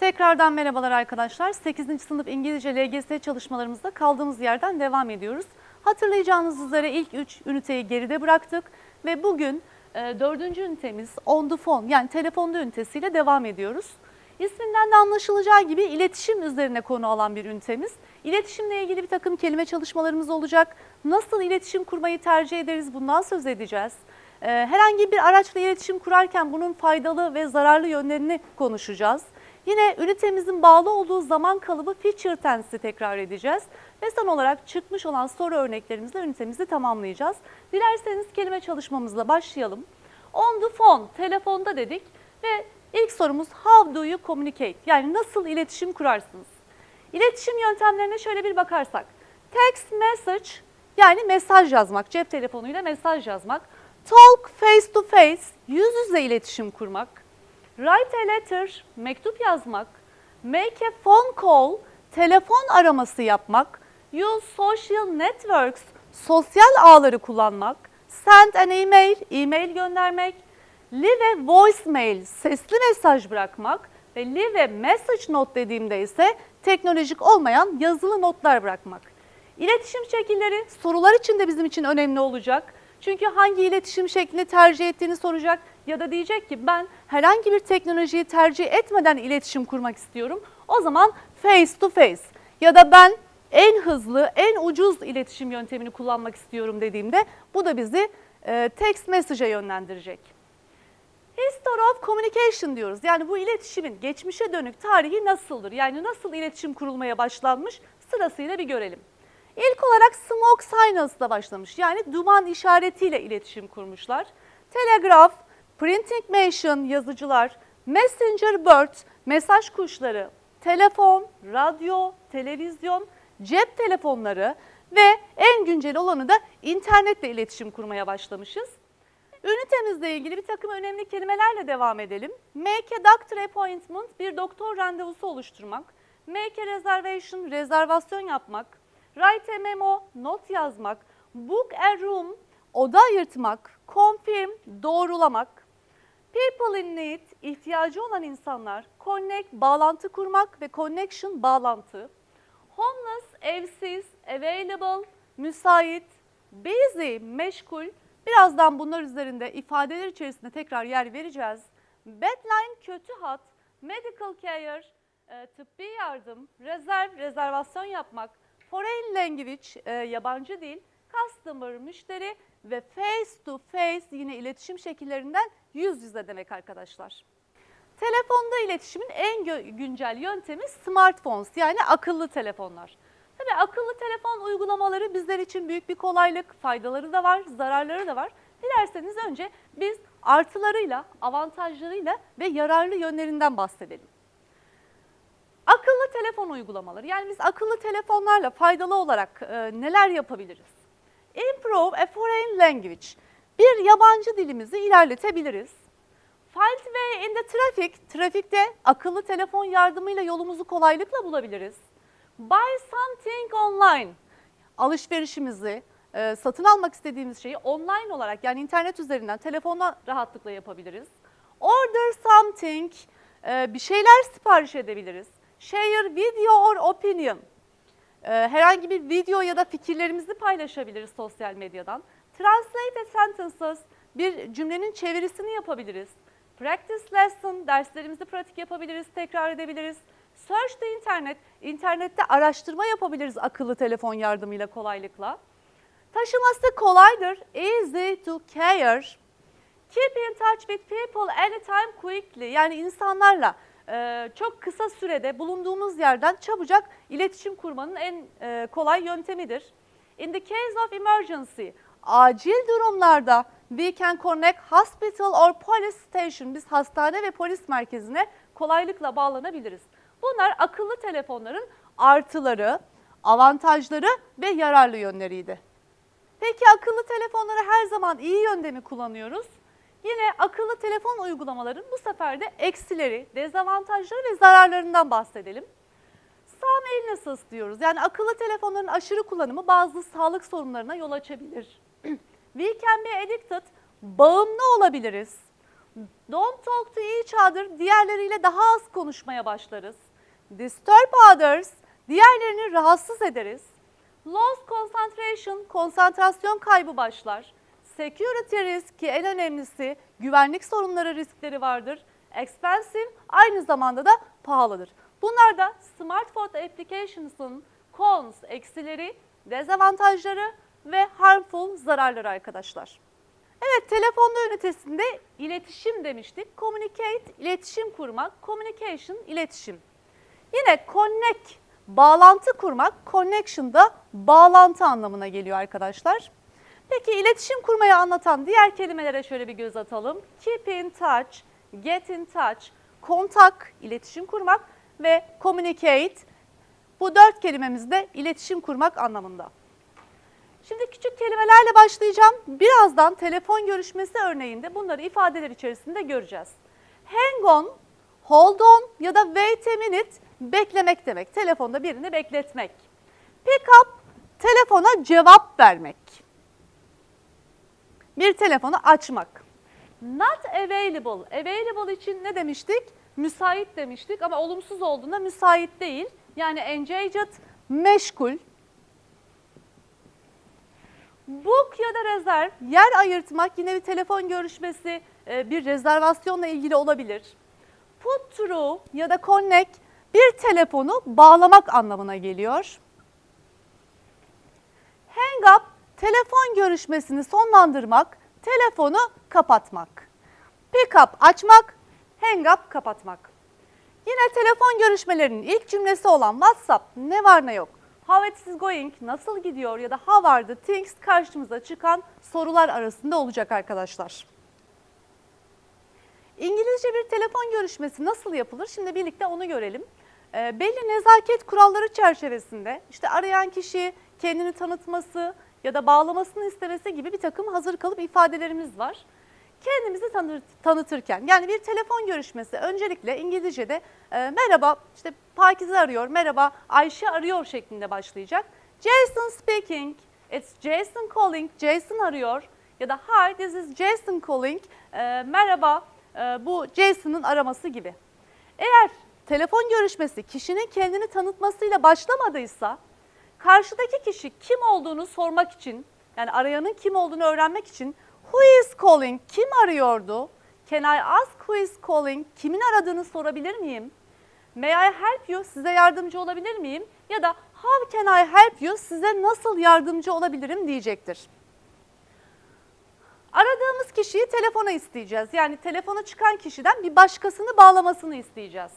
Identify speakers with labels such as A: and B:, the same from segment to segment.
A: Tekrardan merhabalar arkadaşlar. 8. sınıf İngilizce LGS çalışmalarımızda kaldığımız yerden devam ediyoruz. Hatırlayacağınız üzere ilk 3 üniteyi geride bıraktık ve bugün e, 4. ünitemiz on the phone yani telefonda ünitesiyle devam ediyoruz. İsminden de anlaşılacağı gibi iletişim üzerine konu alan bir ünitemiz. İletişimle ilgili bir takım kelime çalışmalarımız olacak. Nasıl iletişim kurmayı tercih ederiz bundan söz edeceğiz. Ee, Herhangi bir araçla iletişim kurarken bunun faydalı ve zararlı yönlerini konuşacağız. Yine ünitemizin bağlı olduğu zaman kalıbı feature tense'i tekrar edeceğiz. Ve son olarak çıkmış olan soru örneklerimizle ünitemizi tamamlayacağız. Dilerseniz kelime çalışmamızla başlayalım. On the phone, telefonda dedik ve ilk sorumuz how do you communicate? Yani nasıl iletişim kurarsınız? İletişim yöntemlerine şöyle bir bakarsak. Text message yani mesaj yazmak, cep telefonuyla mesaj yazmak. Talk face to face, yüz yüze iletişim kurmak. Write a letter, mektup yazmak. Make a phone call, telefon araması yapmak. Use social networks, sosyal ağları kullanmak. Send an email, e-mail göndermek. Leave a voicemail, sesli mesaj bırakmak. Ve leave a message note dediğimde ise teknolojik olmayan yazılı notlar bırakmak. İletişim şekilleri sorular için de bizim için önemli olacak. Çünkü hangi iletişim şeklini tercih ettiğini soracak ya da diyecek ki ben herhangi bir teknolojiyi tercih etmeden iletişim kurmak istiyorum. O zaman face to face ya da ben en hızlı, en ucuz iletişim yöntemini kullanmak istiyorum dediğimde bu da bizi e, text message'e yönlendirecek. History of communication diyoruz. Yani bu iletişimin geçmişe dönük tarihi nasıldır? Yani nasıl iletişim kurulmaya başlanmış sırasıyla bir görelim. İlk olarak smoke signals'la başlamış. Yani duman işaretiyle iletişim kurmuşlar. Telegraph, printing machine yazıcılar, messenger bird mesaj kuşları, telefon, radyo, televizyon, cep telefonları ve en güncel olanı da internetle iletişim kurmaya başlamışız. Ünitemizle ilgili bir takım önemli kelimelerle devam edelim. Make a doctor appointment, bir doktor randevusu oluşturmak. Make a reservation, rezervasyon yapmak. Write a memo, not yazmak. Book a room, oda ayırtmak. Confirm, doğrulamak. People in need, ihtiyacı olan insanlar. Connect, bağlantı kurmak ve connection, bağlantı. Homeless, evsiz, available, müsait. Busy, meşgul. Birazdan bunlar üzerinde ifadeler içerisinde tekrar yer vereceğiz. Bedline, kötü hat. Medical care, e, tıbbi yardım. Rezerv, rezervasyon yapmak. Foreign language, e, yabancı dil. Customer, müşteri ve face to face yine iletişim şekillerinden yüz yüze demek arkadaşlar. Telefonda iletişimin en güncel yöntemi smartphones yani akıllı telefonlar. Tabii akıllı telefon uygulamaları bizler için büyük bir kolaylık, faydaları da var, zararları da var. Dilerseniz önce biz artılarıyla, avantajlarıyla ve yararlı yönlerinden bahsedelim. Akıllı telefon uygulamaları yani biz akıllı telefonlarla faydalı olarak e, neler yapabiliriz? Improve a foreign language. Bir yabancı dilimizi ilerletebiliriz. Find way in the traffic. Trafikte akıllı telefon yardımıyla yolumuzu kolaylıkla bulabiliriz. Buy something online. Alışverişimizi, e, satın almak istediğimiz şeyi online olarak yani internet üzerinden telefonla rahatlıkla yapabiliriz. Order something. e, bir şeyler sipariş edebiliriz. Share video or opinion. Ee, herhangi bir video ya da fikirlerimizi paylaşabiliriz sosyal medyadan. Translate a sentences, bir cümlenin çevirisini yapabiliriz. Practice lesson, derslerimizi pratik yapabiliriz, tekrar edebiliriz. Search the internet, internette araştırma yapabiliriz akıllı telefon yardımıyla kolaylıkla. Taşıması kolaydır, easy to carry. Keep in touch with people anytime quickly. Yani insanlarla e, çok kısa sürede bulunduğumuz yerden çabucak iletişim kurmanın en e, kolay yöntemidir. In the case of emergency, acil durumlarda we can connect hospital or police station. Biz hastane ve polis merkezine kolaylıkla bağlanabiliriz. Bunlar akıllı telefonların artıları, avantajları ve yararlı yönleriydi. Peki akıllı telefonları her zaman iyi yönde mi kullanıyoruz? Yine akıllı telefon uygulamaların bu sefer de eksileri, dezavantajları ve zararlarından bahsedelim. Some illnesses diyoruz. Yani akıllı telefonların aşırı kullanımı bazı sağlık sorunlarına yol açabilir. We can be addicted. Bağımlı olabiliriz. Don't talk to each other, diğerleriyle daha az konuşmaya başlarız. Disturb others, diğerlerini rahatsız ederiz. Lost concentration, konsantrasyon kaybı başlar. Security risk ki en önemlisi güvenlik sorunları riskleri vardır. Expensive aynı zamanda da pahalıdır. Bunlar da smartphone applications'ın cons, eksileri, dezavantajları ve harmful zararları arkadaşlar. Evet, telefonda ünitesinde iletişim demiştik. Communicate, iletişim kurmak. Communication, iletişim. Yine connect, bağlantı kurmak. Connection da bağlantı anlamına geliyor arkadaşlar. Peki iletişim kurmayı anlatan diğer kelimelere şöyle bir göz atalım. Keep in touch, get in touch, kontak, iletişim kurmak ve communicate. Bu dört kelimemiz de iletişim kurmak anlamında. Şimdi küçük kelimelerle başlayacağım. Birazdan telefon görüşmesi örneğinde bunları ifadeler içerisinde göreceğiz. Hang on, hold on ya da wait a minute beklemek demek. Telefonda birini bekletmek. Pick up, telefona cevap vermek. Bir telefonu açmak. Not available. Available için ne demiştik? Müsait demiştik ama olumsuz olduğunda müsait değil. Yani engaged, meşgul. Book ya da rezerv, yer ayırtmak yine bir telefon görüşmesi, e, bir rezervasyonla ilgili olabilir. Put through ya da connect bir telefonu bağlamak anlamına geliyor. Hang up, telefon görüşmesini sonlandırmak, telefonu kapatmak. Pick up, açmak, hang up, kapatmak. Yine telefon görüşmelerinin ilk cümlesi olan WhatsApp ne var ne yok. How it is going, nasıl gidiyor ya da how are the things karşımıza çıkan sorular arasında olacak arkadaşlar. İngilizce bir telefon görüşmesi nasıl yapılır? Şimdi birlikte onu görelim. E, belli nezaket kuralları çerçevesinde işte arayan kişi kendini tanıtması ya da bağlamasını istemesi gibi bir takım hazır kalıp ifadelerimiz var. Kendimizi tanıtırken yani bir telefon görüşmesi öncelikle İngilizce'de e, merhaba işte Pakize arıyor, merhaba Ayşe arıyor şeklinde başlayacak. Jason speaking, it's Jason calling, Jason arıyor ya da hi this is Jason calling, e, merhaba e, bu Jason'ın araması gibi. Eğer telefon görüşmesi kişinin kendini tanıtmasıyla başlamadıysa karşıdaki kişi kim olduğunu sormak için yani arayanın kim olduğunu öğrenmek için who is calling kim arıyordu? Can I ask who is calling? Kimin aradığını sorabilir miyim? May I help you? Size yardımcı olabilir miyim? Ya da how can I help you? Size nasıl yardımcı olabilirim diyecektir. Aradığımız kişiyi telefona isteyeceğiz. Yani telefona çıkan kişiden bir başkasını bağlamasını isteyeceğiz.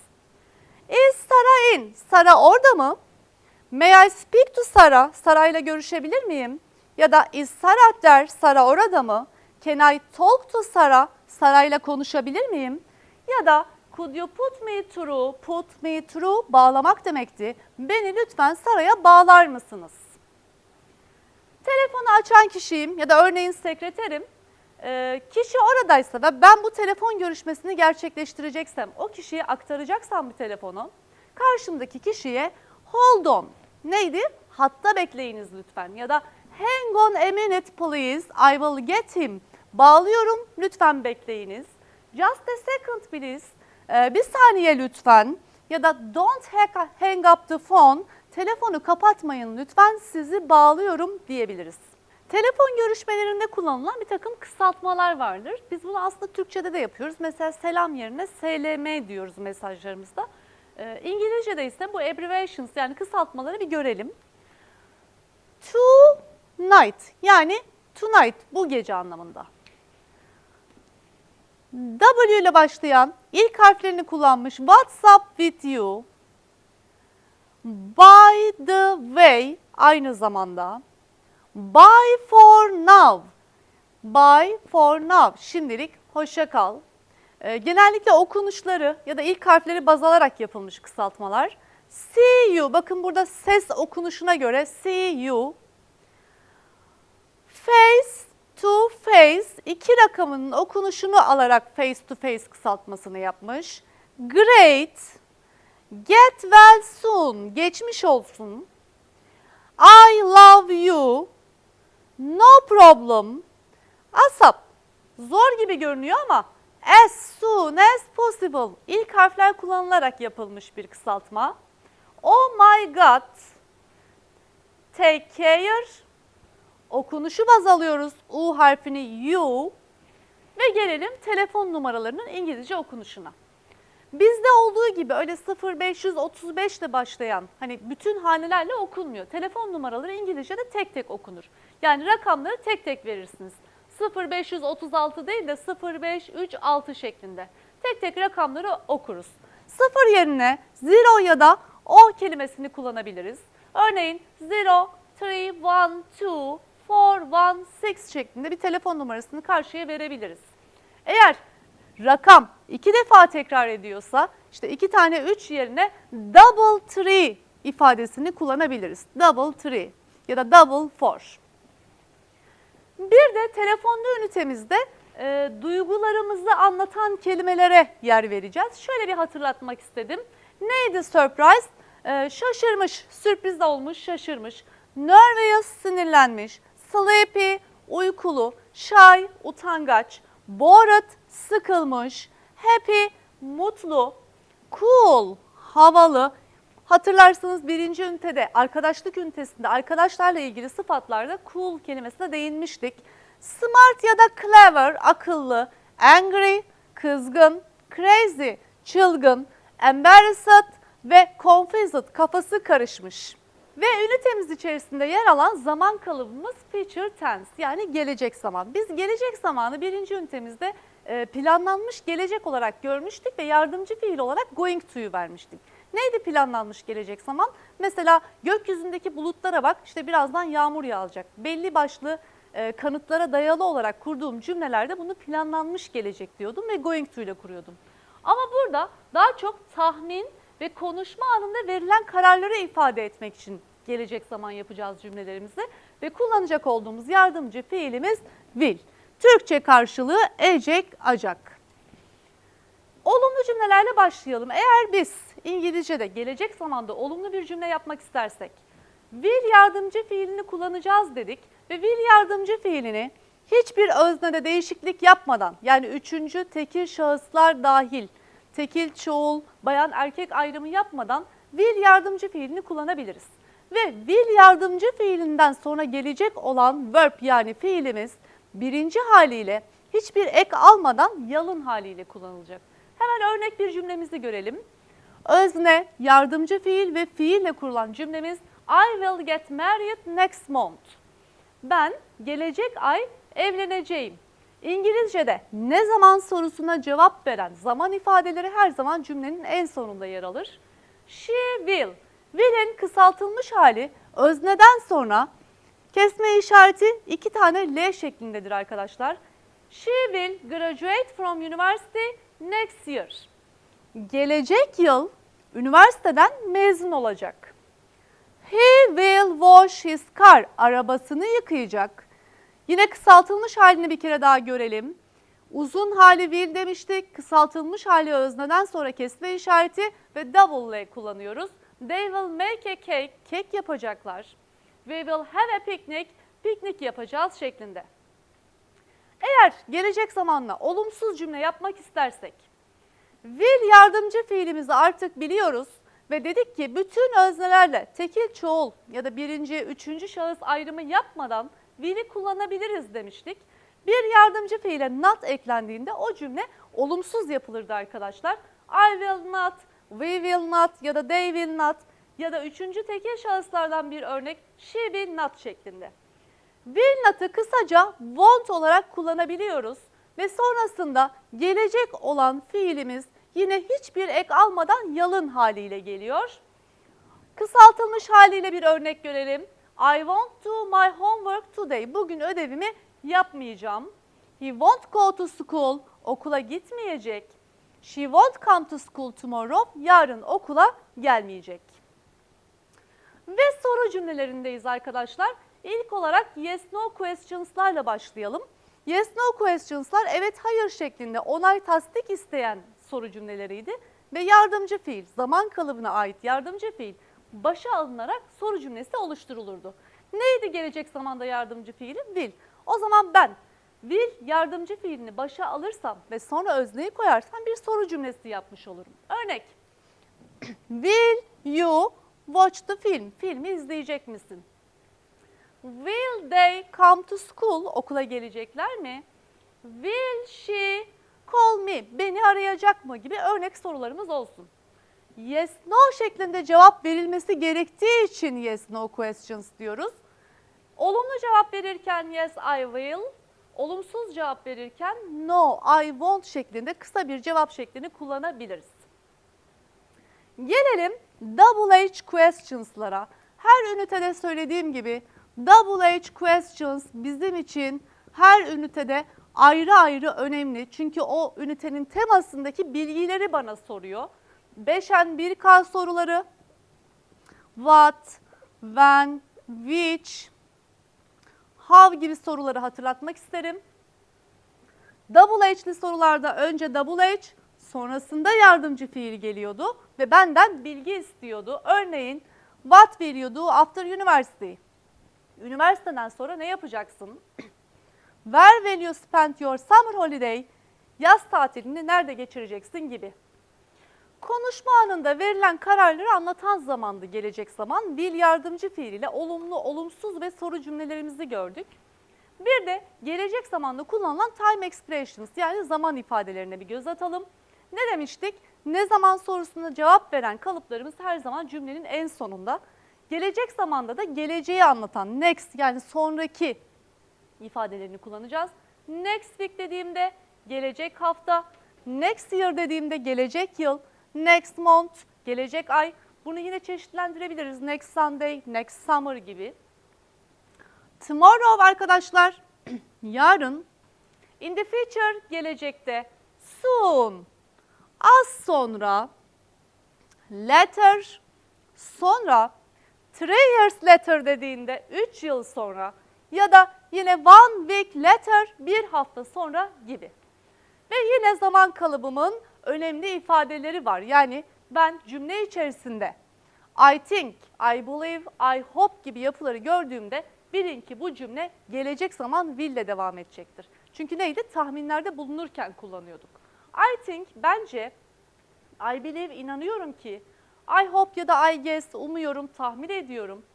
A: Is Sara in? Sara orada mı? May I speak to Sara? Sara ile görüşebilir miyim? Ya da is Sara there? Sara orada mı? Can I talk to Sara? Sara ile konuşabilir miyim? Ya da could you put me through? Put me through bağlamak demekti. Beni lütfen Sara'ya bağlar mısınız? Telefonu açan kişiyim ya da örneğin sekreterim. Ee, kişi oradaysa ve ben bu telefon görüşmesini gerçekleştireceksem, o kişiye aktaracaksam bir telefonu, karşımdaki kişiye hold on neydi? Hatta bekleyiniz lütfen ya da hang on a minute please I will get him. Bağlıyorum lütfen bekleyiniz. Just a second please. Ee, bir saniye lütfen ya da don't hang- up the phone. Telefonu kapatmayın lütfen sizi bağlıyorum diyebiliriz. Telefon görüşmelerinde kullanılan bir takım kısaltmalar vardır. Biz bunu aslında Türkçe'de de yapıyoruz. Mesela selam yerine SLM diyoruz mesajlarımızda. Ee, İngilizce'de ise bu abbreviations yani kısaltmaları bir görelim. Tonight yani tonight bu gece anlamında. W ile başlayan ilk harflerini kullanmış WhatsApp with you. By the way aynı zamanda. Bye for now. Bye for now. Şimdilik hoşça kal. Ee, genellikle okunuşları ya da ilk harfleri baz alarak yapılmış kısaltmalar. See you. Bakın burada ses okunuşuna göre see you. Face to face iki rakamının okunuşunu alarak face to face kısaltmasını yapmış. Great. Get well soon. Geçmiş olsun. I love you. No problem. Asap. Zor gibi görünüyor ama As soon as possible ilk harfler kullanılarak yapılmış bir kısaltma. Oh my god. Take care. Okunuşu baz alıyoruz. U harfini you. Ve gelelim telefon numaralarının İngilizce okunuşuna. Bizde olduğu gibi öyle 0535 ile başlayan hani bütün hanelerle okunmuyor. Telefon numaraları İngilizce'de tek tek okunur. Yani rakamları tek tek verirsiniz. 0536 değil de 0536 şeklinde. Tek tek rakamları okuruz. Sıfır yerine zero ya da o kelimesini kullanabiliriz. Örneğin 0, 3, 1, 2, 4, 1, 6 şeklinde bir telefon numarasını karşıya verebiliriz. Eğer rakam iki defa tekrar ediyorsa işte iki tane üç yerine double three ifadesini kullanabiliriz. Double three ya da double four. Bir de telefonlu ünitemizde e, duygularımızı anlatan kelimelere yer vereceğiz. Şöyle bir hatırlatmak istedim. Neydi surprise? E, şaşırmış, sürpriz olmuş, şaşırmış. Nervous, sinirlenmiş. Sleepy, uykulu. Shy, utangaç. Bored, sıkılmış. Happy, mutlu. Cool, havalı. Hatırlarsanız birinci ünitede arkadaşlık ünitesinde arkadaşlarla ilgili sıfatlarda cool kelimesine değinmiştik. Smart ya da clever, akıllı, angry, kızgın, crazy, çılgın, embarrassed ve confused, kafası karışmış. Ve ünitemiz içerisinde yer alan zaman kalıbımız future tense yani gelecek zaman. Biz gelecek zamanı birinci ünitemizde e, planlanmış gelecek olarak görmüştük ve yardımcı fiil olarak going to'yu vermiştik. Neydi planlanmış gelecek zaman? Mesela gökyüzündeki bulutlara bak işte birazdan yağmur yağacak. Belli başlı e, kanıtlara dayalı olarak kurduğum cümlelerde bunu planlanmış gelecek diyordum ve going to ile kuruyordum. Ama burada daha çok tahmin ve konuşma anında verilen kararları ifade etmek için gelecek zaman yapacağız cümlelerimizi ve kullanacak olduğumuz yardımcı fiilimiz will. Türkçe karşılığı ecek, acak. Olumlu cümlelerle başlayalım. Eğer biz İngilizce'de gelecek zamanda olumlu bir cümle yapmak istersek, will yardımcı fiilini kullanacağız dedik ve will yardımcı fiilini hiçbir öznede değişiklik yapmadan yani üçüncü tekil şahıslar dahil, tekil çoğul, bayan erkek ayrımı yapmadan will yardımcı fiilini kullanabiliriz. Ve will yardımcı fiilinden sonra gelecek olan verb yani fiilimiz birinci haliyle hiçbir ek almadan yalın haliyle kullanılacak. Hemen örnek bir cümlemizi görelim. Özne, yardımcı fiil ve fiille kurulan cümlemiz I will get married next month. Ben gelecek ay evleneceğim. İngilizce'de ne zaman sorusuna cevap veren zaman ifadeleri her zaman cümlenin en sonunda yer alır. She will. Will'in kısaltılmış hali özneden sonra kesme işareti iki tane L şeklindedir arkadaşlar. She will graduate from university next year. Gelecek yıl üniversiteden mezun olacak. He will wash his car. Arabasını yıkayacak. Yine kısaltılmış halini bir kere daha görelim. Uzun hali will demiştik. Kısaltılmış hali özneden sonra kesme işareti ve double L kullanıyoruz. They will make a cake. Kek yapacaklar. We will have a picnic. Piknik yapacağız şeklinde. Eğer gelecek zamanla olumsuz cümle yapmak istersek, will yardımcı fiilimizi artık biliyoruz ve dedik ki bütün öznelerle tekil çoğul ya da birinci, üçüncü şahıs ayrımı yapmadan will'i kullanabiliriz demiştik. Bir yardımcı fiile not eklendiğinde o cümle olumsuz yapılırdı arkadaşlar. I will not, we will not ya da they will not ya da üçüncü tekil şahıslardan bir örnek she will not şeklinde. Not'ı kısaca won't olarak kullanabiliyoruz ve sonrasında gelecek olan fiilimiz yine hiçbir ek almadan yalın haliyle geliyor. Kısaltılmış haliyle bir örnek görelim. I won't do my homework today. Bugün ödevimi yapmayacağım. He won't go to school. Okula gitmeyecek. She won't come to school tomorrow. Yarın okula gelmeyecek. Ve soru cümlelerindeyiz arkadaşlar. İlk olarak yes no questions'larla başlayalım. Yes no questions'lar evet hayır şeklinde onay tasdik isteyen soru cümleleriydi ve yardımcı fiil zaman kalıbına ait yardımcı fiil başa alınarak soru cümlesi oluşturulurdu. Neydi gelecek zamanda yardımcı fiili? Will. O zaman ben Will yardımcı fiilini başa alırsam ve sonra özneyi koyarsam bir soru cümlesi yapmış olurum. Örnek. Will you watch the film? Filmi izleyecek misin? Will they come to school? Okula gelecekler mi? Will she call me? Beni arayacak mı? Gibi örnek sorularımız olsun. Yes, no şeklinde cevap verilmesi gerektiği için yes, no questions diyoruz. Olumlu cevap verirken yes, I will. Olumsuz cevap verirken no, I won't şeklinde kısa bir cevap şeklini kullanabiliriz. Gelelim double H questions'lara. Her ünitede söylediğim gibi double H questions bizim için her ünitede ayrı ayrı önemli. Çünkü o ünitenin temasındaki bilgileri bana soruyor. 5N 1K soruları what, when, which, how gibi soruları hatırlatmak isterim. Double H'li sorularda önce double H, sonrasında yardımcı fiil geliyordu ve benden bilgi istiyordu. Örneğin what do after university? Üniversiteden sonra ne yapacaksın? Where will you spend your summer holiday? Yaz tatilini nerede geçireceksin gibi. Konuşma anında verilen kararları anlatan zamandı gelecek zaman. Will yardımcı fiil ile olumlu, olumsuz ve soru cümlelerimizi gördük. Bir de gelecek zamanda kullanılan time expressions yani zaman ifadelerine bir göz atalım. Ne demiştik? Ne zaman sorusuna cevap veren kalıplarımız her zaman cümlenin en sonunda. Gelecek zamanda da geleceği anlatan next yani sonraki ifadelerini kullanacağız. Next week dediğimde gelecek hafta, next year dediğimde gelecek yıl, next month, gelecek ay. Bunu yine çeşitlendirebiliriz. Next Sunday, next summer gibi. Tomorrow arkadaşlar, yarın. In the future, gelecekte. Soon, az sonra. Later, sonra. Three years later dediğinde 3 yıl sonra. Ya da yine one week later, bir hafta sonra gibi. Ve yine zaman kalıbımın önemli ifadeleri var. Yani ben cümle içerisinde I think, I believe, I hope gibi yapıları gördüğümde bilin ki bu cümle gelecek zaman will ile devam edecektir. Çünkü neydi? Tahminlerde bulunurken kullanıyorduk. I think, bence, I believe, inanıyorum ki, I hope ya da I guess, umuyorum, tahmin ediyorum.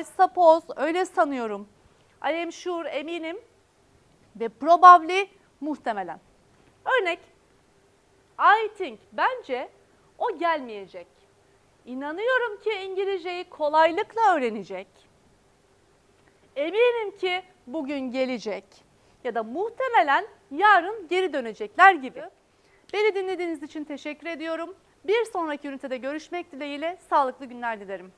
A: I suppose, öyle sanıyorum. I am sure, eminim. Ve probably, muhtemelen. Örnek, I think, bence o gelmeyecek. İnanıyorum ki İngilizceyi kolaylıkla öğrenecek. Eminim ki bugün gelecek ya da muhtemelen yarın geri dönecekler gibi. Beni dinlediğiniz için teşekkür ediyorum. Bir sonraki ünitede görüşmek dileğiyle sağlıklı günler dilerim.